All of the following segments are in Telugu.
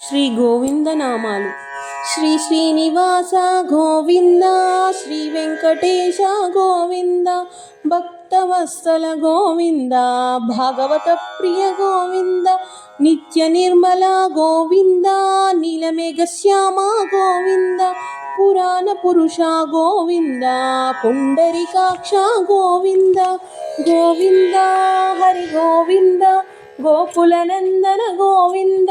శ్రీ గోవింద నామాలు. శ్రీ శ్రీనివాస గోవింద శ్రీ వెంకటేశ గోవింద భక్తవత్సల గోవింద భాగవత ప్రియ గోవింద నిత్య నిర్మల గోవింద నీలమేఘ శ్యామ గోవింద పురాణ పురుష గోవింద పుండరికాక్ష గోవింద గోవింద హరి గోవింద గోకులనందన గోవింద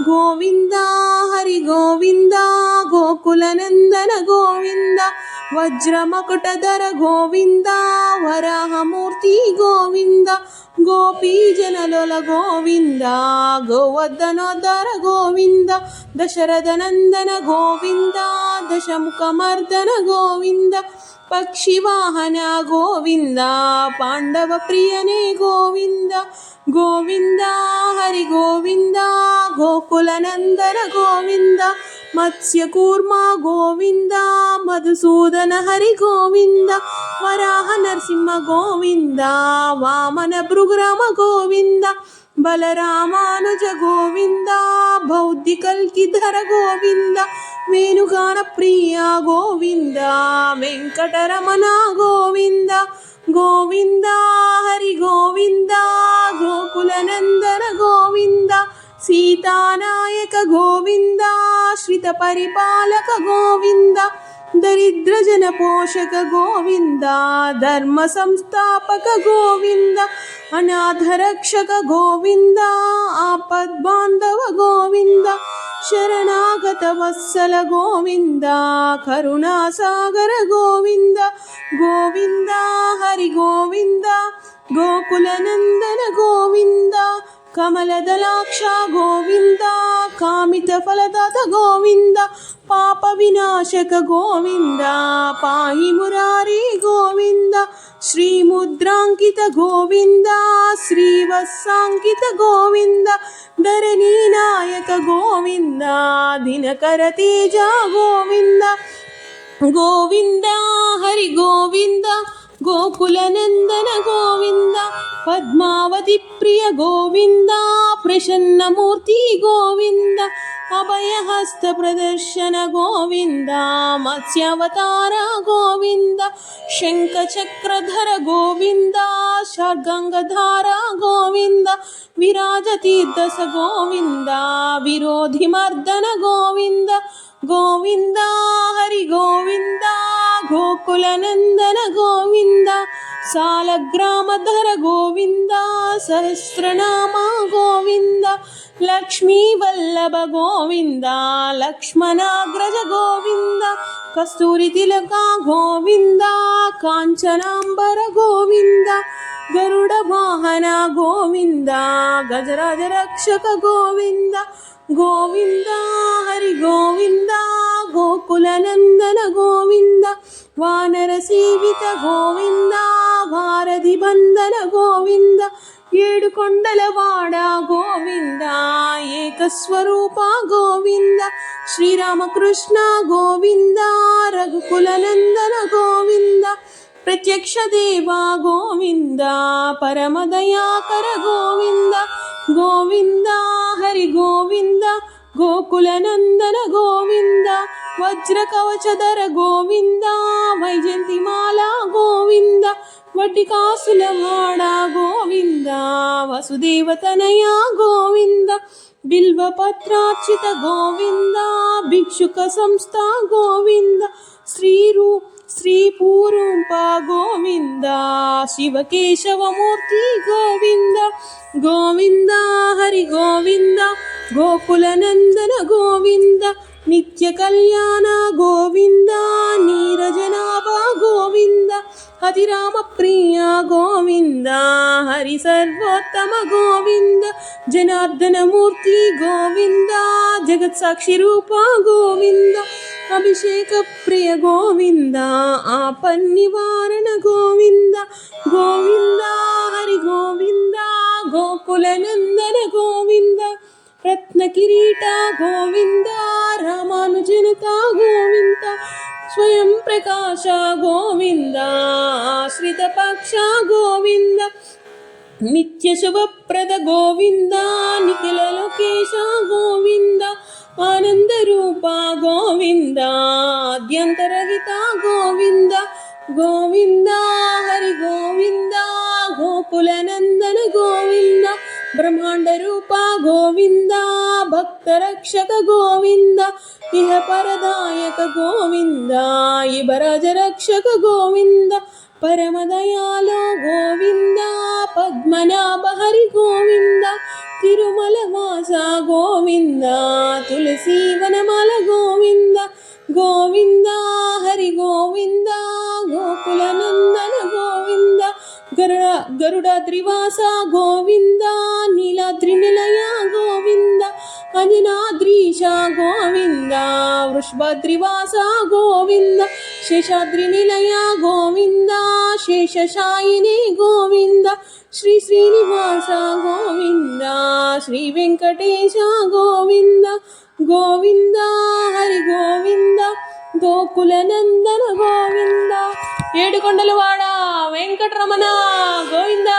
గోవింద హరి గోవింద గోకులనందన గోవింద వజ్రమకుటధర గోవింద వరాహమూర్తి గోవింద గోపీజనలోల గోవింద గోవర్ధనోద్ధర గోవింద దశరథ నందన గోవింద దశముఖమర్దన గోవింద పక్షివాహన గోవింద పాండవ ప్రియనే గోవింద గోవింద హరి గోవింద గోకులనందన గోవింద మత్స్యకూర్మా గోవింద మధుసూదన హరి గోవింద వరాహ నరసింహ గోవింద వామన భృగురామ గోవింద బలరామానుజ గోవింద బౌద్ధికల్కిధర గోవింద వేణుగాన ప్రియ గోవింద వెంకటరమణ గోవింద గోవింద హరి గోవింద గోకులనందన గోవింద సీతానాయక గోవిందా आश्रित परिपालक गोविन्द दरिद्रजन पोषक गोविन्द धर्म संस्थापक गोविन्द अनाथरक्षक गोविन्द आपद्बान्धव गोविन्द शरणगत वत्सल गोविन्द करुणासागर गोविन्द गोविन्द हरिगोवि गोकुलनन्दन गोविन्द कमलदलाक्षा गोविन्द కామిత ఫలదాత గోవింద పాప వినాశక గోవింద పాహి మురారి గోవింద శ్రీముద్రాంకిత గోవింద శ్రీవత్సాంకిత గోవింద ధరణీ నాయక గోవింద దినకర తేజ గోవింద గోవింద హరి గోవింద గోకులనందన గోవింద పద్మావతి ప్రియ గోవింద ప్రసన్నమూర్తి గోవింద అభయహస్త ప్రదర్శన గోవింద మత్స్యావతార గోవింద శంఖ చక్రధర గోవింద షడ్గంగధార గోవింద విరాజ తీర్థస గోవింద విరోధి మర్దన గోవింద గోవింద హరి గోవింద గోవింద సాలగ్రామధర గోవింద సహస్రనామ గోవింద లక్ష్మీవల్లభ గోవింద లక్ష్మణాగ్రజ గోవింద కస్తూరి తిలక గోవింద కాంచనాంబర గోవింద గరుడ వాహన గోవింద గజరాజ రక్షక గోవింద గోవింద హరి గోవింద గోకులనందన గోవింద వానర సేవిత గోవింద భారతి బంధన గోవింద ఏడు కొండల వాడ గోవింద ఏకస్వరూప గోవింద శ్రీరామకృష్ణ గోవింద రఘుకులనందన గోవింద ప్రత్యక్ష దేవా గోవింద పరమదయాకర గోవింద గోవింద హరి గోవింద గోకులనందన గోవింద వజ్ర కవచధర గోవింద వైజంతి వైజంతిమాల గోవింద వడ్డి కాసుల వాడ గోవింద వసుదేవతనయ గోవింద బిల్వపత్రార్చిత గోవింద భిక్షుక సంస్థ గోవింద శ్రీరూ శ్రీ పూరూంప గోవింద శివకేశవమూర్తి గోవింద గోవింద హరి గోవింద గోకులనందన గోవింద నిత్య కళ్యాణ గోవింద నీరజనాభా గోవింద హరిరామ ప్రియ గోవింద హరి సర్వోత్తమ గోవింద జనార్దనమూర్తి గోవింద జగత్ సాక్షి రూప గోవింద అభిషేక ప్రియ గోవింద ఆపన్నివారణ గోవింద గోవింద కిరీట గోవింద రామానుజనత గోవింద స్వయం ప్రకాశ గోవింద ఆశ్రిత పక్ష గోవింద నిత్య శుభప్రద గోవింద నిఖిల లోకేశ గోవింద ఆనంద రూప గోవింద ఆద్యంతరహిత గోవింద గోవింద హరి గోవింద గోకుల నందన గోవింద బ్రహ్మాండ రూప గోవింద భక్త రక్షక గోవింద ఇహ పరదాయక గోవింద ఇబరజ రక్షక గోవింద పరమదయాలో గోవింద పద్మనాభ హరి గోవింద తిరుమల వాస గోవింద తులసి వనమాల గోవింద గోవింద హరి గోవింద గోకుల నందన గోవింద గరుడ గరుడ త్రివాస గోవింద నీలాద్రి నిలయ గోవింద అంజనాద్రీశ గోవింద వృషభద్రివాస గోవింద శేషాద్రి నిలయ గోవింద శేషశాయిని గోవింద శ్రీ శ్రీనివాస గోవింద శ్రీ వెంకటేశ గోవింద గోవింద హరి గోవింద గోకుల నందన గోవింద ఏడుకొండలవాడ వెంకటరమణ గోవింద